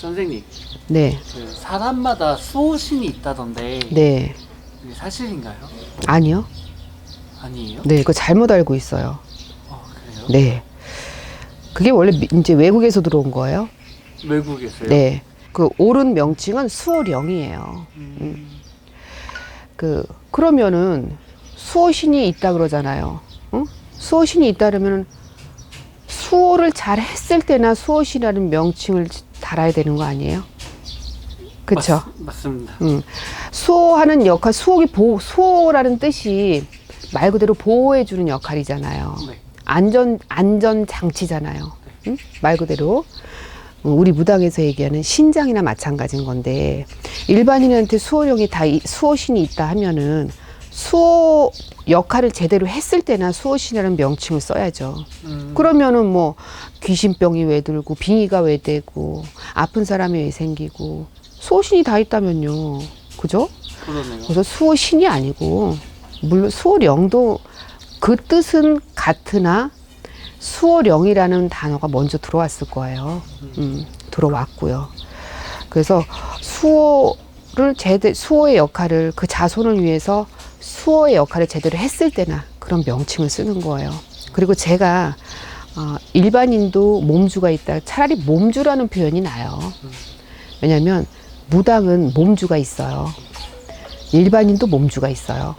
선생님, 네, 그 사람마다 수호신이 있다던데 네. 이게 사실인가요? 아니요. 아니에요? 네, 그거 잘못 알고 있어요. 어, 그래요? 네. 그게 원래 미- 이제 외국에서 들어온 거예요. 외국에서요? 네. 그 옳은 명칭은 수호령이에요. 음, 그 그러면은 수호신이 있다 그러잖아요. 응? 수호신이 있다 그러면은 수호를 잘 했을 때나 수호신이라는 명칭을 달아야 되는 거 아니에요? 그렇죠. 맞, 맞습니다. 음. 수호하는 역할, 수호기 보호, 수호라는 뜻이 말 그대로 보호해 주는 역할이잖아요. 네. 안전 안전 장치잖아요. 응? 말 그대로 어, 우리 무당에서 얘기하는 신장이나 마찬가지인 건데 일반인한테 수호령이 다 이- 수호신이 있다 하면은 수호 역할을 제대로 했을 때나 수호신이라는 명칭을 써야죠. 음, 그러면은 뭐 귀신병이 왜 들고 빙의가 왜 되고 아픈 사람이 왜 생기고 수호신이 다 있다면요. 그죠? 그러네요. 그래서 수호신이 아니고 물론 수호령도 그 뜻은 같으나 수호령이라는 단어가 먼저 들어왔을 거예요. 음, 들어왔고요. 그래서 수호를 제대 수호의 역할을 그 자손을 위해서 수호의 역할을 제대로 했을 때나 그런 명칭을 쓰는 거예요. 그리고 제가 어, 일반인도 몸주가 있다. 차라리 몸주라는 표현이 나요. 왜냐하면 무당은 몸주가 있어요. 일반인도 몸주가 있어요.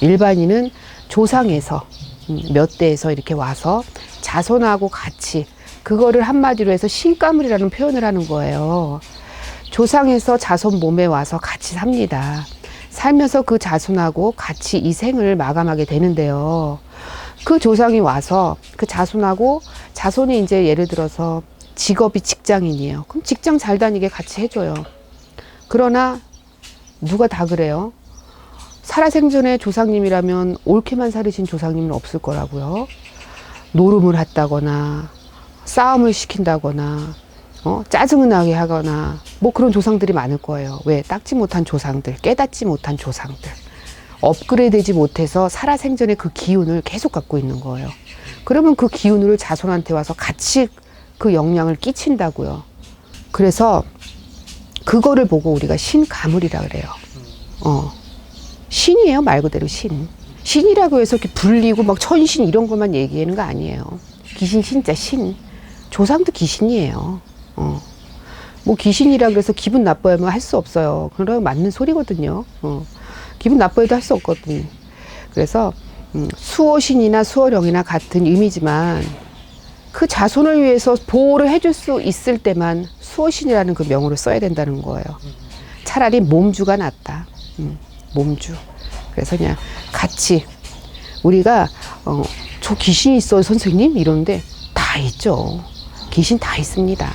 일반인은 조상에서 음, 몇 대에서 이렇게 와서 자손하고 같이 그거를 한마디로 해서 신가물이라는 표현을 하는 거예요. 조상에서 자손 몸에 와서 같이 삽니다. 살면서 그 자손하고 같이 이 생을 마감하게 되는데요. 그 조상이 와서 그 자손하고 자손이 이제 예를 들어서 직업이 직장인이에요. 그럼 직장 잘 다니게 같이 해줘요. 그러나 누가 다 그래요? 살아생전에 조상님이라면 옳게만 살으신 조상님은 없을 거라고요. 노름을 했다거나 싸움을 시킨다거나 어? 짜증을 나게 하거나 뭐 그런 조상들이 많을 거예요. 왜? 닦지 못한 조상들, 깨닫지 못한 조상들. 업그레이드되지 못해서 살아생전에 그 기운을 계속 갖고 있는 거예요. 그러면 그 기운을 자손한테 와서 같이 그 영향을 끼친다고요. 그래서 그거를 보고 우리가 신가물이라 그래요. 어. 신이에요, 말 그대로 신. 신이라고 해서 이렇게 불리고 막 천신 이런 것만 얘기하는 거 아니에요. 귀신 진짜 신. 조상도 귀신이에요. 어. 뭐 귀신이라 그래서 기분 나빠하면 할수 없어요. 그러면 맞는 소리거든요. 어. 기분 나빠해도 할 수 없거든. 그래서 음, 수호신이나 수호령이나 같은 의미지만 그 자손을 위해서 보호를 해줄 수 있을 때만 수호신이라는 그 명으로 써야 된다는 거예요. 차라리 몸주가 낫다. 음, 몸주. 그래서 그냥 같이 우리가 어, 저 귀신이 있어요 선생님 이러는데 다 있죠. 귀신 다 있습니다.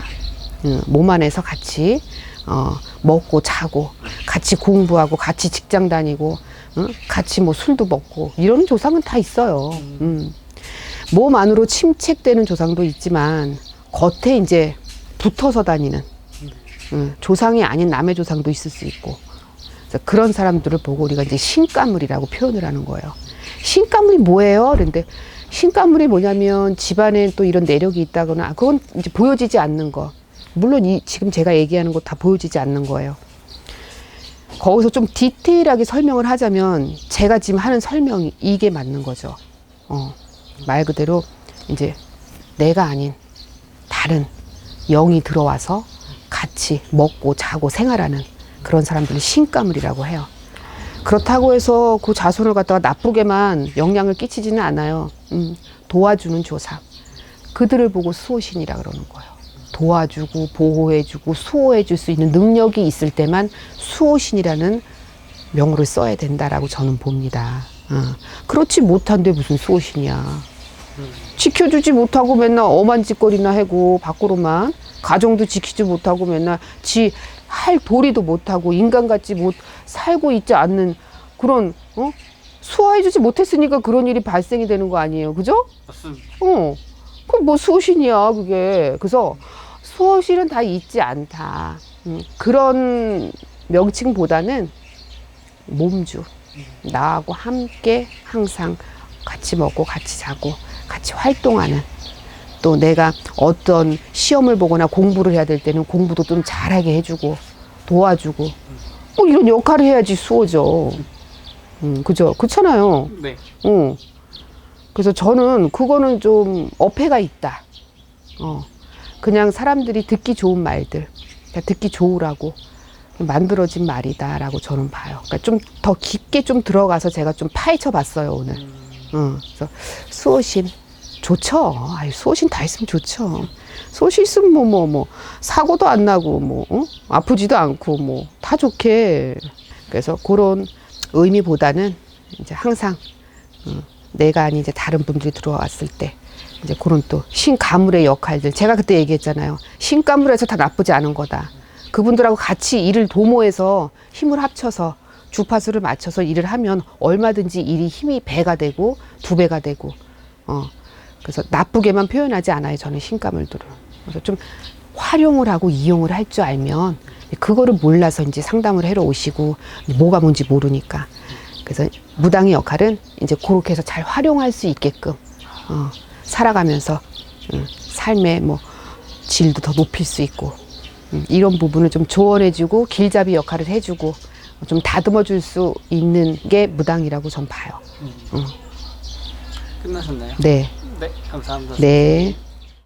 음, 몸 안에서 같이 어, 먹고 자고 같이 공부하고 같이 직장 다니고 응? 같이 뭐 술도 먹고 이런 조상은 다 있어요. 음. 몸 안으로 침체되는 조상도 있지만 겉에 이제 붙어서 다니는 음, 조상이 아닌 남의 조상도 있을 수 있고 그래서 그런 사람들을 보고 우리가 이제 신가물이라고 표현을 하는 거예요. 신가물이 뭐예요? 그런데 신가물이 뭐냐면 집안에 또 이런 내력이 있다거나 그건 이제 보여지지 않는 거. 물론 이 지금 제가 얘기하는 거 다 보여지지 않는 거예요. 거기서 좀 디테일하게 설명을 하자면 제가 지금 하는 설명이 이게 맞는 거죠. 어, 말 그대로 이제 내가 아닌 다른 영이 들어와서 같이 먹고 자고 생활하는 그런 사람들을 신가물이라고 해요. 그렇다고 해서 그 자손을 갖다가 나쁘게만 영향을 끼치지는 않아요. 음, 도와주는 조상. 그들을 보고 수호신이라 그러는 거예요. 도와주고 보호해주고 수호해줄 수 있는 능력이 있을 때만 수호신이라는 명호를 써야 된다라고 저는 봅니다. 어. 그렇지 못한데 무슨 수호신이야. 지켜주지 못하고 맨날 엄한 짓거리나 하고 밖으로만 가정도 지키지 못하고 맨날 지 할 도리도 못하고 인간 같지 못 살고 있지 않는 그런 어 수호해주지 못했으니까 그런 일이 발생이 되는 거 아니에요, 그죠? 맞습니다. 어, 그럼 뭐 수호신이야 그게. 그래서 수호신은 다 있지 않다. 음, 그런 명칭보다는 몸주 나하고 함께 항상 같이 먹고 같이 자고 같이 활동하는 또 내가 어떤 시험을 보거나 공부를 해야 될 때는 공부도 좀 잘하게 해주고 도와주고 뭐 이런 역할을 해야지 수호죠. 음, 그죠? 그렇잖아요. 네. 어. 그래서 저는 그거는 좀 어폐가 있다. 어. 그냥 사람들이 듣기 좋은 말들, 그냥 듣기 좋으라고 만들어진 말이다라고 저는 봐요. 그러니까 좀 더 깊게 좀 들어가서 제가 좀 파헤쳐 봤어요, 오늘. 음, 어. 그래서 수호신 좋죠. 아유, 수호신 다 있으면 좋죠. 수호신 있으면 뭐, 뭐, 뭐, 사고도 안 나고, 뭐, 어? 아프지도 않고, 뭐, 다 좋게. 그래서 그런 의미보다는 이제 항상 어, 내가 아닌 이제 다른 분들이 들어왔을 때 이제 그런 또 신가물의 역할들. 제가 그때 얘기했잖아요. 신가물에서 다 나쁘지 않은 거다. 그분들하고 같이 일을 도모해서 힘을 합쳐서 주파수를 맞춰서 일을 하면 얼마든지 일이 힘이 배가 되고 두 배가 되고 어. 그래서 나쁘게만 표현하지 않아요 저는 신가물들을 그래서 좀 활용을 하고 이용을 할 줄 알면 그거를 몰라서 이제 상담을 해러 오시고 뭐가 뭔지 모르니까 그래서 무당의 역할은 이제 그렇게 해서 잘 활용할 수 있게끔 어, 살아가면서 음, 삶의 뭐 질도 더 높일 수 있고 음, 이런 부분을 좀 조언해주고 길잡이 역할을 해주고 좀 다듬어 줄 수 있는 게 무당이라고 전 봐요. 음. 음. 끝나셨나요? 네, 네, 감사합니다. 네.